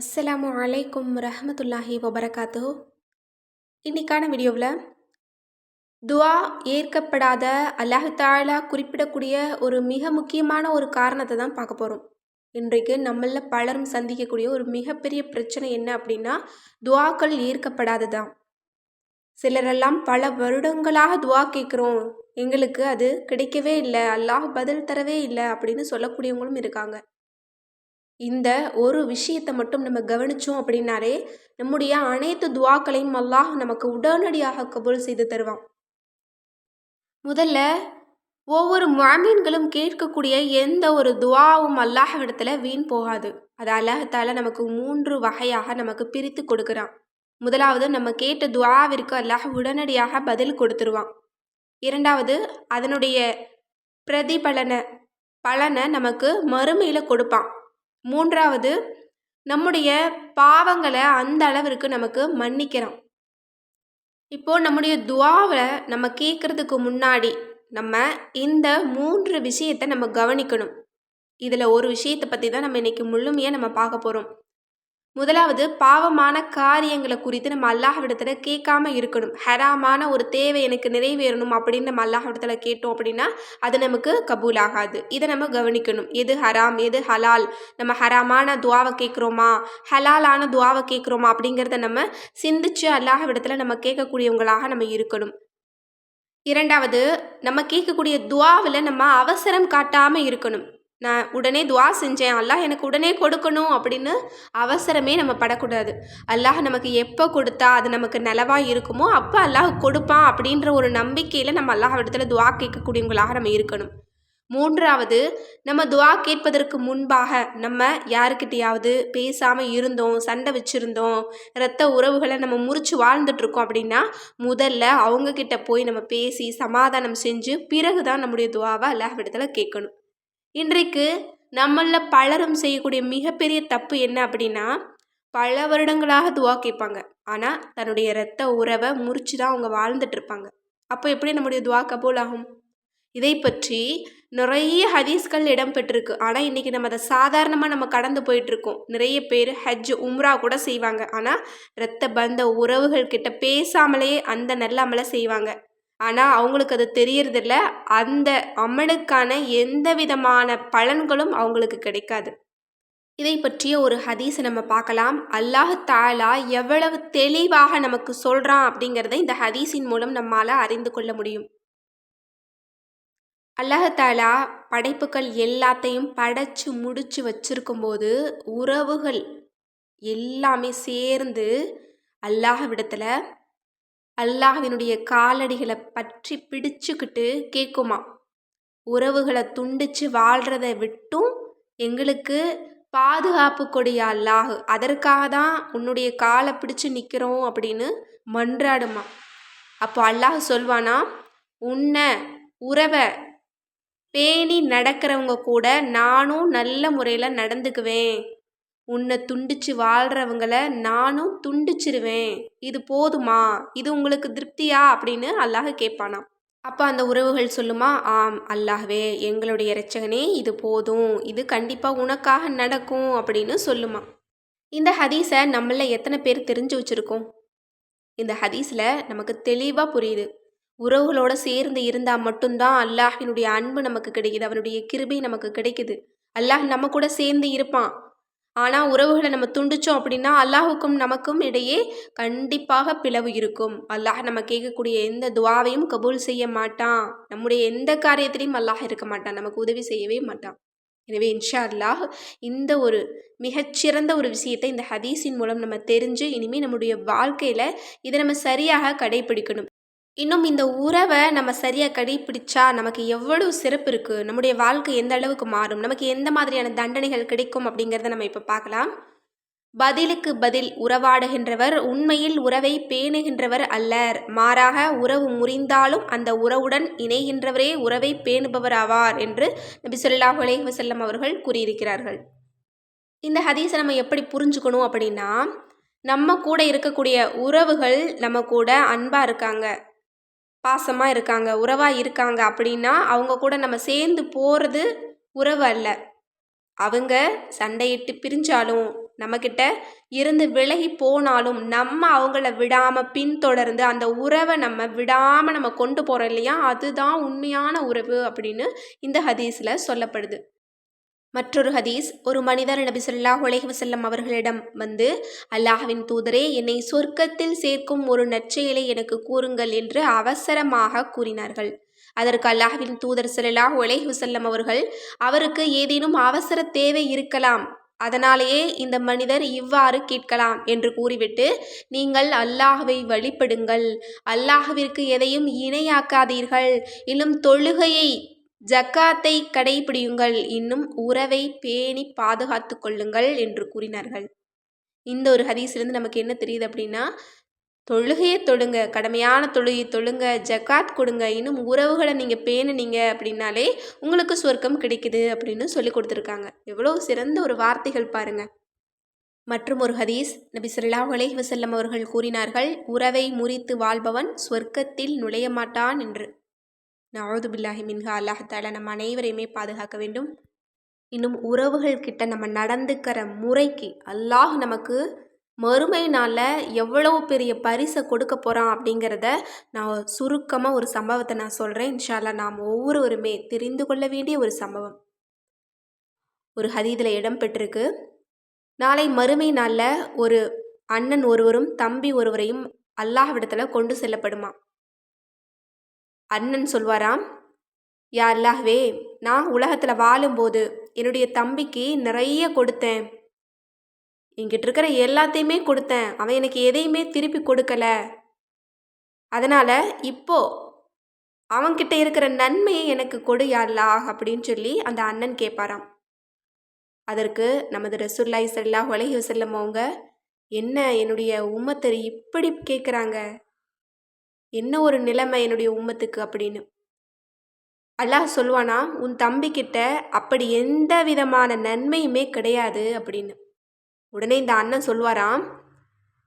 அஸ்ஸலாமு அலைக்கும் ரஹமத்துல்லாஹி வபரகாத்து இன்னைக்கான வீடியோவில் துவா ஏற்கப்படாத அல்லாஹாலா குறிப்பிடக்கூடிய ஒரு மிக முக்கியமான ஒரு காரணத்தை தான் பார்க்க போகிறோம். இன்றைக்கு நம்மள பலரும் சந்திக்கக்கூடிய ஒரு மிகப்பெரிய பிரச்சனை என்ன அப்படின்னா துவாக்கள் ஏற்கப்படாததான். சிலரெல்லாம் பல வருடங்களாக துவா கேட்குறோம். எங்களுக்கு அது கிடைக்கவே இல்லை அல்லாஹ் பதில் தரவே இல்லை அப்படின்னு சொல்லக்கூடியவங்களும் இருக்காங்க. இந்த ஒரு விஷயத்தை மட்டும் நம்ம கவனித்தோம் அப்படின்னாலே நம்முடைய அனைத்து துவாக்களையும் அல்லாஹ் நமக்கு உடனடியாக கபூல் செய்து தருவான். முதல்ல ஒவ்வொரு மாமீன்களும் கேட்கக்கூடிய எந்த ஒரு துவாவும் அல்லாஹ் இடத்துல வீண் போகாது. அது அல்லாஹத்தால் நமக்கு மூன்று வகையாக நமக்கு பிரித்து கொடுக்குறான். முதலாவது நம்ம கேட்ட துவாவிற்கு அல்லாஹ் உடனடியாக பதில் கொடுத்துருவான். இரண்டாவது அதனுடைய பிரதிபலனை பலனை நமக்கு மறுமையில் கொடுப்பான். மூன்றாவது நம்முடைய பாவங்களை அந்த அளவிற்கு நமக்கு மன்னிக்கிறான். இப்போது நம்முடைய துவாவை நம்ம கேட்குறதுக்கு முன்னாடி நம்ம இந்த மூன்று விஷயத்தை நம்ம கவனிக்கணும். இதில் ஒரு விஷயத்தை பற்றி தான் நம்ம இன்றைக்கி முழுமையாக நம்ம பார்க்க போகிறோம் முதலாவது பாவமான காரியங்களை குறித்து நம்ம அல்லாஹ்விடத்தில் கேட்காம இருக்கணும். ஹராமான ஒரு தேவை எனக்கு நிறைவேறணும் அப்படின்னு நம்ம அல்லாஹ்விடத்தில் கேட்டோம் அப்படின்னா அது நமக்கு கபூல் ஆகாது இதை நம்ம கவனிக்கணும். எது ஹராம் எது ஹலால்? நம்ம ஹராமான துவாவை கேட்குறோமா? ஹலாலான துவாவை கேட்குறோமா? அப்படிங்கிறத நம்ம சிந்திச்சு அல்லாஹ்விடத்தில் நம்ம கேட்கக்கூடியவங்களாக நம்ம இருக்கணும். இரண்டாவது நம்ம கேட்கக்கூடிய துவாவில் நம்ம அவசரம் காட்டாமல் இருக்கணும். நான் உடனே துவா செஞ்சேன். அல்லாஹ் எனக்கு உடனே கொடுக்கணும் அப்படின்னு அவசரமே நம்ம படக்கூடாது. அல்லாஹ் நமக்கு எப்போ கொடுத்தா அது நமக்கு நிலவாக இருக்குமோ அப்போ அல்லாஹ் கொடுப்பான் அப்படின்ற ஒரு நம்பிக்கையில் நம்ம அல்லாஹ் இடத்துல துவா கேட்கக்கூடியவங்களாக நம்ம இருக்கணும். மூன்றாவது நம்ம துவா கேட்பதற்கு முன்பாக நம்ம யாருக்கிட்டையாவது பேசாமல் இருந்தோம் சண்டை வச்சுருந்தோம் இரத்த உறவுகளை நம்ம முறித்து வாழ்ந்துட்டுருக்கோம் அப்படின்னா முதல்ல அவங்கக்கிட்ட போய் நம்ம பேசி சமாதானம் செஞ்சு பிறகு தான் நம்முடைய துவாவை அல்லாஹ் இடத்துல கேட்கணும். இன்றைக்கு நம்மளில் பலரும் செய்யக்கூடிய மிகப்பெரிய தப்பு என்ன அப்படின்னா பல வருடங்களாக துவா கேட்பாங்க. ஆனால் தன்னுடைய இரத்த உறவை முறிச்சு தான் அவங்க வாழ்ந்துட்டுருப்பாங்க அப்போ எப்படி நம்முடைய துவா கபூல் ஆகும்? இதை பற்றி நிறைய ஹதீஸ்கள் இடம்பெற்றிருக்கு. ஆனால் இன்றைக்கி நம்ம அதை சாதாரணமாக நம்ம கடந்து போயிட்டுருக்கோம் நிறைய பேர் ஹஜ் உம்ரா கூட செய்வாங்க. ஆனால் இரத்த பந்த உறவுகள் கிட்ட பேசாமலே அந்த நல்லாமலை செய்வாங்க. ஆனால் அவங்களுக்கு அது தெரியறதில்ல. அந்த அமலுக்கான எந்த விதமான பலன்களும் அவங்களுக்கு கிடைக்காது. இதை பற்றிய ஒரு ஹதீஸை நம்ம பார்க்கலாம். அல்லாஹு தாலா எவ்வளவு தெளிவாக நமக்கு சொல்கிறான் அப்படிங்கிறத இந்த ஹதீஸின் மூலம் நம்மால் அறிந்து கொள்ள முடியும். அல்லாஹாலா படைப்புகள் எல்லாத்தையும் படைச்சு முடிச்சு வச்சிருக்கும்போது உறவுகள் எல்லாமே சேர்ந்து அல்லாஹ் விடத்தில் அல்லாஹினுடைய காலடிகளை பற்றி பிடிச்சுக்கிட்டு கேட்குமா? உறவுகளை துண்டிச்சு வாழ்கிறத விட்டும் எங்களுக்கு பாதுகாப்பு கொடியா அல்லாஹு. அதற்காக தான் உன்னுடைய காலை பிடிச்சு நிற்கிறோம் அப்படின்னு மன்றாடுமா? அப்போ அல்லாஹ் சொல்வானா உன்னை உறவை பேணி நடக்கிறவங்க கூட நானும் நல்ல முறையில் நடந்துக்குவேன். உன்னை துண்டிச்சு வாழ்கிறவங்கள நானும் துண்டிச்சிருவேன். இது போதுமா? இது உங்களுக்கு திருப்தியா? அப்படின்னு அல்லாஹ் கேட்பானா அப்போ அந்த உறவுகள் சொல்லுமா? ஆம் அல்லாஹ்வே எங்களுடைய இரட்சகனே இது போதும். இது கண்டிப்பாக உனக்காக நடக்கும் அப்படின்னு சொல்லுமா. இந்த ஹதீஸை நம்மள எத்தனை பேர் தெரிஞ்சு வச்சுருக்கோம்? இந்த ஹதீஸில் நமக்கு தெளிவாக புரியுது. உறவுகளோடு சேர்ந்து இருந்தால் மட்டும்தான் அல்லாஹினுடைய அன்பு நமக்கு கிடைக்குது. அவனுடைய கிருபை நமக்கு கிடைக்குது. அல்லாஹ் நம்ம கூட சேர்ந்து இருப்பான். ஆனால் உறவுகளை நம்ம துண்டிச்சோம் அப்படின்னா அல்லாஹுக்கும் நமக்கும் இடையே கண்டிப்பாக பிளவு இருக்கும். அல்லாஹ் நம்ம கேட்கக்கூடிய எந்த துவாவையும் கபூல் செய்ய மாட்டான். நம்முடைய எந்த காரியத்திலையும் அல்லாஹ் இருக்க மாட்டான். நமக்கு உதவி செய்யவே மாட்டான். எனவே இன்ஷா அல்லாஹ் இந்த ஒரு மிகச்சிறந்த ஒரு விஷயத்தை இந்த ஹதீஸின் மூலம் நம்ம தெரிஞ்சு இனிமேல் நம்முடைய வாழ்க்கையில் இதை நம்ம சரியாக கடைபிடிக்கணும் இன்னும் இந்த உறவை நம்ம சரியாக கடைப்பிடிச்சா நமக்கு எவ்வளவு சிறப்பு இருக்குது நம்முடைய வாழ்க்கை எந்த அளவுக்கு மாறும்? நமக்கு எந்த மாதிரியான தண்டனைகள் கிடைக்கும் அப்படிங்கிறத நம்ம இப்போ பார்க்கலாம். பதிலுக்கு பதில் உறவாடுகின்றவர் உண்மையில் உறவை பேணுகின்றவர் அல்லர். மாறாக உறவு முறிந்தாலும் அந்த உறவுடன் இணைகின்றவரே உறவை பேணுபவர் ஆவார் என்று நபி சொல்லாஹ் அலேஹ் அவர்கள் கூறியிருக்கிறார்கள். இந்த ஹதீஸை நம்ம எப்படி புரிஞ்சுக்கணும் அப்படின்னா நம்ம கூட இருக்கக்கூடிய உறவுகள் நம்ம கூட அன்பாக இருக்காங்க. பாசமாக இருக்காங்க உறவாக இருக்காங்க அப்படின்னா அவங்க கூட நம்ம சேர்ந்து போகிறது உறவு அல்ல. அவங்க சண்டையிட்டு பிரிஞ்சாலும் நம்மக்கிட்ட இருந்து விலகி போனாலும் நம்ம அவங்கள விடாமல் பின்தொடர்ந்து அந்த உறவை நம்ம விடாமல் நம்ம கொண்டு போகிறோம் இல்லையா? அதுதான் உண்மையான உறவு அப்படின்னு இந்த ஹதீஸில் சொல்லப்படுது. மற்றொரு ஹதீஸ் ஒரு மனிதர் நபி சொல்லாஹ் உலகி அவர்களிடம் வந்து அல்லாஹ்வின் தூதரே என்னை சொர்க்கத்தில் சேர்க்கும் ஒரு நற்செயலை எனக்கு கூறுங்கள் என்று அவசரமாக கூறினார்கள். அதற்கு அல்லாஹ்வின் தூதர் செல்லாஹ் உலகி அவர்கள் அவருக்கு ஏதேனும் அவசர தேவை இருக்கலாம். அதனாலேயே இந்த மனிதர் இவ்வாறு கேட்கலாம் என்று கூறிவிட்டு நீங்கள் அல்லாஹுவை வழிபடுங்கள். அல்லாஹுவிற்கு எதையும் இணையாக்காதீர்கள். இன்னும் தொழுகையை ஜக்காத்தை கடைபிடியுங்கள். இன்னும் உறவை பேணி பாதுகாத்து கொள்ளுங்கள் என்று கூறினார்கள். இந்த ஒரு ஹதீஸ்லேருந்து நமக்கு என்ன தெரியுது அப்படின்னா தொழுகையை தொழுங்க கடமையான தொழுகை தொழுங்க ஜக்காத் கொடுங்க இன்னும் உறவுகளை நீங்கள் பேணுனீங்க அப்படின்னாலே உங்களுக்கு சொர்க்கம் கிடைக்குது அப்படின்னு சொல்லி கொடுத்துருக்காங்க. எவ்வளோ சிறந்த ஒரு வார்த்தைகள் பாருங்கள் மற்றும் ஒரு ஹதீஸ் நபி சொல்லாஹ் அலைஹி வசல்லம் அவர்கள் கூறினார்கள் உறவை முறித்து வாழ்பவன் சொர்க்கத்தில் நுழைய மாட்டான் என்று. நான் பில்லாஹி மின்ஹா அல்லாஹால நம்ம அனைவரையுமே பாதுகாக்க வேண்டும். இன்னும் உறவுகள் கிட்ட நம்ம நடந்துக்கிற முறைக்கு அல்லாஹ் நமக்கு மறுமை நாளில் எவ்வளவு பெரிய பரிசை கொடுக்க போகிறான் அப்படிங்கிறத நான் சுருக்கமாக ஒரு சம்பவத்தை நான் சொல்கிறேன் இன்ஷால்லா நாம் ஒவ்வொருவருமே தெரிந்து கொள்ள வேண்டிய ஒரு சம்பவம். ஒரு ஹதீதில் இடம் பெற்றிருக்கு. நாளை மறுமை நாளில் ஒரு அண்ணன் ஒருவரும் தம்பி ஒருவரையும் அல்லாஹ்விடத்தில் கொண்டு செல்லப்படுமா? அண்ணன் சொல்வாராம் யா அல்லாஹ்வே நான் உலகத்தில் வாழும்போது என்னுடைய தம்பிக்கு நிறைய கொடுத்தேன். என்கிட்ட இருக்கிற எல்லாத்தையுமே கொடுத்தேன். அவன் எனக்கு எதையுமே திருப்பி கொடுக்கல. அதனால் இப்போ அவன்கிட்ட இருக்கிற நன்மையை எனக்கு கொடு யாழ்லாஹ் அப்படின்னு சொல்லி அந்த அண்ணன் கேட்பாராம். அதற்கு நமது ரசூல்லாய் சல்லா உலகி வசல்லம் அவங்க என்ன என்னுடைய உம்மத்தர் இப்படி கேட்குறாங்க? என்ன ஒரு நிலைமை என்னுடைய உம்மத்துக்கு அப்படின்னு? அல்லாஹ் சொல்லுவானா உன் தம்பிக்கிட்ட அப்படி எந்த விதமான நன்மையுமே கிடையாது அப்படின்னு. உடனே இந்த அண்ணன் சொல்வாராம்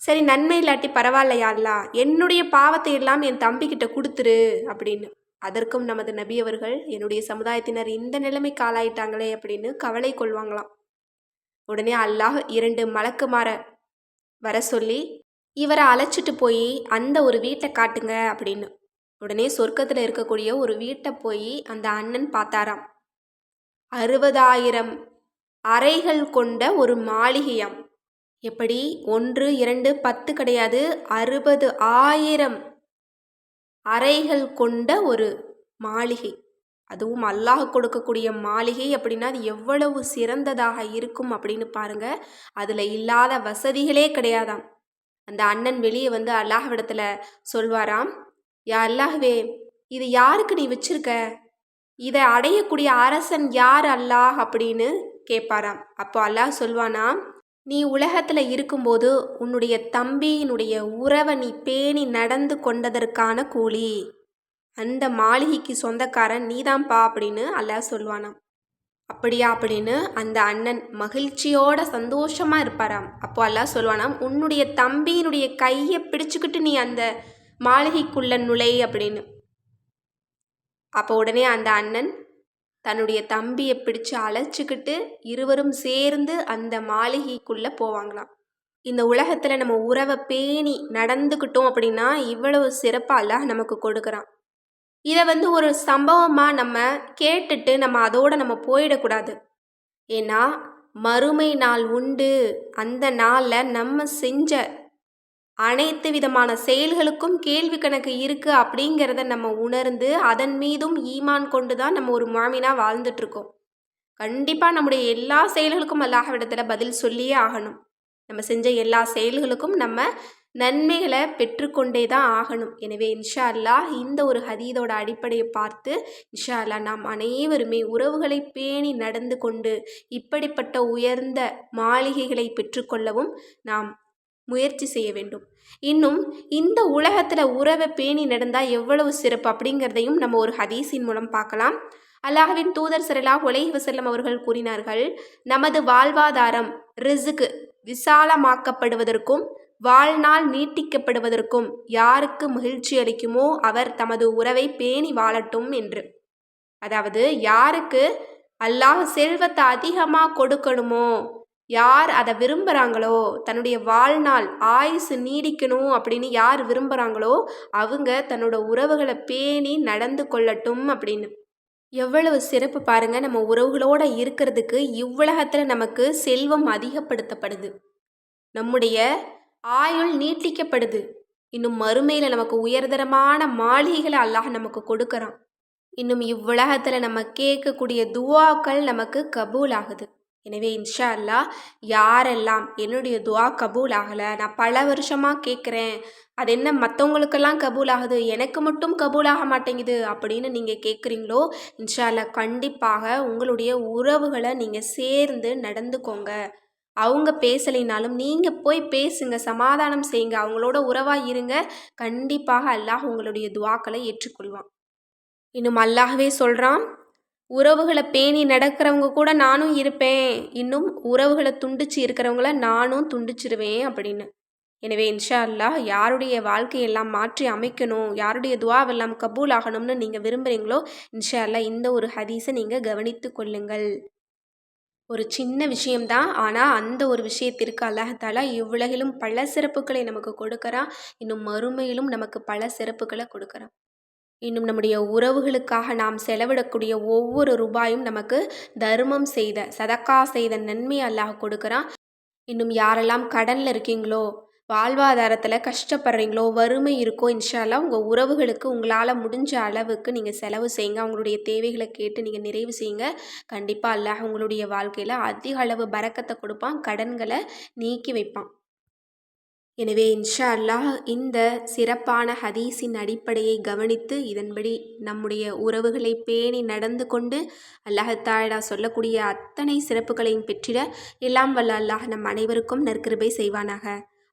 சரி நன்மை இல்லாட்டி பரவாயில்லையா அல்லா என்னுடைய பாவத்தை எல்லாம் என் தம்பிக்கிட்ட கொடுத்துரு அப்படின்னு. அதற்கும் நமது நபி அவர்கள் என்னுடைய சமுதாயத்தினர் இந்த நிலைமைக்கு காலாயிட்டாங்களே அப்படின்னு கவலை கொள்வாங்களாம். உடனே அல்லாஹ் இரண்டு மலக்குமார வர சொல்லி இவரை அழைச்சிட்டு போய் அந்த ஒரு வீட்டை காட்டுங்க அப்படின்னு. உடனே சொர்க்கத்தில் இருக்கக்கூடிய ஒரு வீட்டை போய் அந்த அண்ணன் பார்த்தாராம். அறுபதாயிரம் அறைகள் கொண்ட ஒரு மாளிகையாம். எப்படி? ஒன்று இரண்டு பத்து கிடையாது. அறுபது ஆயிரம் அறைகள் கொண்ட ஒரு மாளிகை. அதுவும் அல்லாஹ் கொடுக்கக்கூடிய மாளிகை அப்படின்னா அது எவ்வளவு சிறந்ததாக இருக்கும் அப்படின்னு பாருங்க. அதில் இல்லாத வசதிகளே கிடையாதாம். அந்த அண்ணன் வெளியே வந்து அல்லாஹ்விடத்தில் சொல்வாராம் யா அல்லாஹ்வே இது யாருக்கு நீ வச்சிருக்க? இதை அடையக்கூடிய அரசன் யார் அல்லாஹ்? அப்படின்னு கேட்பாராம். அப்போ அல்லாஹ் சொல்வானா நீ உலகத்தில் இருக்கும்போது உன்னுடைய தம்பியினுடைய உறவை நீ பேணி நடந்து கொண்டதற்கான கூலி. அந்த மாளிகைக்கு சொந்தக்காரன் நீதான்ப்பா அப்படின்னு அல்லாஹ் சொல்வானாம். அப்படியா அப்படின்னு அந்த அண்ணன் மகிழ்ச்சியோட சந்தோஷமாக இருப்பாராம். அப்போ எல்லாம் சொல்லுவானாம் உன்னுடைய தம்பியினுடைய கையை பிடிச்சுக்கிட்டு நீ அந்த மாளிகைக்குள்ள நுழை அப்படின்னு. அப்போ உடனே அந்த அண்ணன் தன்னுடைய தம்பியை பிடிச்சு அழைச்சிக்கிட்டு இருவரும் சேர்ந்து அந்த மாளிகைக்குள்ளே போவாங்களாம். இந்த உலகத்தில் நம்ம உறவை பேணி நடந்துக்கிட்டோம் அப்படின்னா இவ்வளவு சிறப்பாக நமக்கு கொடுக்குறான். இதை வந்து ஒரு சம்பவமாக நம்ம கேட்டுட்டு நம்ம அதோடு நம்ம போயிடக்கூடாது. ஏன்னா மறுமை நாள் உண்டு. அந்த நாளில் நம்ம செஞ்ச அனைத்து விதமான செயல்களுக்கும் கேள்வி கணக்கு இருக்குது அப்படிங்கிறத நம்ம உணர்ந்து அதன் மீதும் ஈமான் கொண்டு தான் நம்ம ஒரு மாமினாக வாழ்ந்துட்டுருக்கோம். கண்டிப்பாக நம்முடைய எல்லா செயல்களுக்கும் அல்லாஹ்விடத்தில் பதில் சொல்லியே ஆகணும். நம்ம செஞ்ச எல்லா செயல்களுக்கும் நம்ம நன்மைகளை பெற்றுக்கொண்டே தான் ஆகணும். எனவே இன்ஷா அல்லாஹ் இந்த ஒரு ஹதீதோட அடிப்படையை பார்த்து இன்ஷா அல்லாஹ் நாம் அனைவருமே உறவுகளை பேணி நடந்து கொண்டு இப்படிப்பட்ட உயர்ந்த மாளிகைகளை பெற்றுக்கொள்ளவும் நாம் முயற்சி செய்ய வேண்டும். இன்னும் இந்த உலகத்தில் உறவை பேணி நடந்தால் எவ்வளவு சிறப்பு அப்படிங்கிறதையும் நம்ம ஒரு ஹதீஸின் மூலம் பார்க்கலாம். அல்லாஹ்வின் தூதர் சரலா உலகி வசல்லம் அவர்கள் கூறினார்கள் நமது வாழ்வாதாரம் ரிசுக்கு விசாலமாக்கப்படுவதற்கும் வாழ்நாள் நீட்டிக்கப்படுவதற்கும் யாருக்கு மகிழ்ச்சி அளிக்குமோ அவர் தமது உறவை பேணி வாழட்டும் என்று. அதாவது யாருக்கு அல்லாஹ் செல்வத்தை அதிகமாக கொடுக்கணுமோ யார் அதை விரும்புகிறாங்களோ தன்னுடைய வாழ்நாள் ஆயுசு நீடிக்கணும் அப்படின்னு யார் விரும்புகிறாங்களோ அவங்க தன்னோட உறவுகளை பேணி நடந்து கொள்ளட்டும் அப்படின்னு. எவ்வளவு சிறப்பு பாருங்கள் நம்ம உறவுகளோடு இருக்கிறதுக்கு இவ்வுலகத்தில் நமக்கு செல்வம் அதிகப்படுத்தப்படுது. நம்முடைய ஆயுள் நீட்டிக்கப்படுது. இன்னும் மறுமையில் நமக்கு உயர்தரமான மாளிகைகளை அல்லாஹ் நமக்கு கொடுக்குறான். இன்னும் இவ்வுலகத்தில் நம்ம கேட்கக்கூடிய துவாக்கள் நமக்கு கபூல் ஆகுது எனவே இன்ஷா அல்லா யாரெல்லாம் என்னுடைய துவா கபூல் ஆகலை நான் பல வருஷமாக கேட்குறேன் அது என்ன மற்றவங்களுக்கெல்லாம் கபூல் ஆகுது எனக்கு மட்டும் கபூல் ஆக மாட்டேங்குது அப்படின்னு நீங்கள் கேட்குறீங்களோ இன்ஷா அல்லா கண்டிப்பாக உங்களுடைய உறவுகளை நீங்கள் சேர்ந்து நடந்துக்கோங்க. அவங்க பேசலைனாலும் நீங்கள் போய் பேசுங்க சமாதானம் செய்யுங்க அவங்களோட உறவாக இருங்க. கண்டிப்பாக அல்லாஹ் உங்களுடைய துவாக்களை ஏற்றுக்கொள்வான். இன்னும் அல்லாஹவே சொல்கிறான் உறவுகளை பேணி நடக்கிறவங்க கூட நானும் இருப்பேன். இன்னும் உறவுகளை துண்டிச்சு இருக்கிறவங்கள நானும் துண்டிச்சிருவேன் அப்படின்னு. எனவே இன்ஷா அல்லாஹ் யாருடைய வாழ்க்கையெல்லாம் மாற்றி அமைக்கணும் யாருடைய துவாவெல்லாம் கபூல் ஆகணும்னு நீங்கள் விரும்புகிறீங்களோ இன்ஷா அல்லா இந்த ஒரு ஹதீஸை நீங்கள் கவனித்து கொள்ளுங்கள். ஒரு சின்ன விஷயம்தான். ஆனால் அந்த ஒரு விஷயத்திற்கு அல்லாஹாலா இவ்வுலகிலும் பல சிறப்புகளை நமக்கு கொடுக்குறான் இன்னும் மறுமையிலும் நமக்கு பல சிறப்புகளை கொடுக்குறான் இன்னும் நம்முடைய உறவுகளுக்காக நாம் செலவிடக்கூடிய ஒவ்வொரு ரூபாயும் நமக்கு தர்மம் செய்த சதக்கா செய்த நன்மை அல்லாஹ் கொடுக்குறான் இன்னும் யாரெல்லாம் கடனில் இருக்கீங்களோ வாழ்வாதாரத்தில் கஷ்டப்படுறீங்களோ வறுமை இருக்கோ இன்ஷால்லாம் உங்கள் உறவுகளுக்கு உங்களால் முடிஞ்ச அளவுக்கு நீங்கள் செலவு செய்யுங்க. அவங்களுடைய தேவைகளை கேட்டு நீங்கள் நிறைவு செய்யுங்க. கண்டிப்பாக அல்லாஹ் உங்களுடைய வாழ்க்கையில் அதிக அளவு பறக்கத்தை கொடுப்பான் கடன்களை நீக்கி வைப்பான். எனவே இன்ஷா அல்லாஹ் இந்த சிறப்பான ஹதீஸின் அடிப்படையை கவனித்து இதன்படி நம்முடைய உறவுகளை பேணி நடந்து கொண்டு அல்லாஹத்தாழா சொல்லக்கூடிய அத்தனை சிறப்புகளையும் பெற்றிட எல்லாம் வல்ல அல்லாஹ் நம் அனைவருக்கும் நற்கிருபை செய்வானாக.